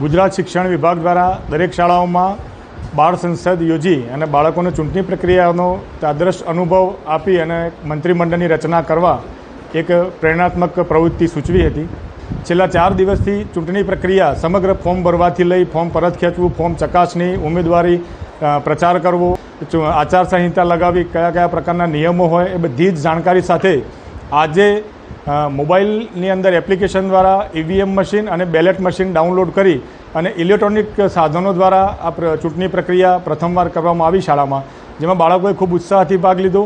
ગુજરાત શિક્ષણ વિભાગ દ્વારા દરેક શાળાઓમાં બાળ સંસદ યોજી અને બાળકોને ચૂંટણી પ્રક્રિયાનો આદર્શ અનુભવ આપી અને મંત્રીમંડળની રચના કરવા એક પ્રેરણાત્મક પ્રવૃત્તિ સૂચવી હતી. છેલ્લા ચાર દિવસથી ચૂંટણી પ્રક્રિયા સમગ્ર ફોર્મ ભરવાથી લઈ ફોર્મ પરત ખેંચવું, ફોર્મ ચકાસણી, ઉમેદવારી પ્રચાર કરવો આચારસંહિતા લગાવી કયા કયા પ્રકારના નિયમો હોય એ બધી જ જાણકારી સાથે આજે મોબાઈલની અંદર એપ્લિકેશન દ્વારા ઈવીએમ મશીન અને બેલેટ મશીન ડાઉનલોડ કરી અને ઇલેક્ટ્રોનિક સાધનો દ્વારા આ ચૂંટણી પ્રક્રિયા પ્રથમવાર કરવામાં આવી શાળામાં, જેમાં બાળકોએ ખૂબ ઉત્સાહથી ભાગ લીધો.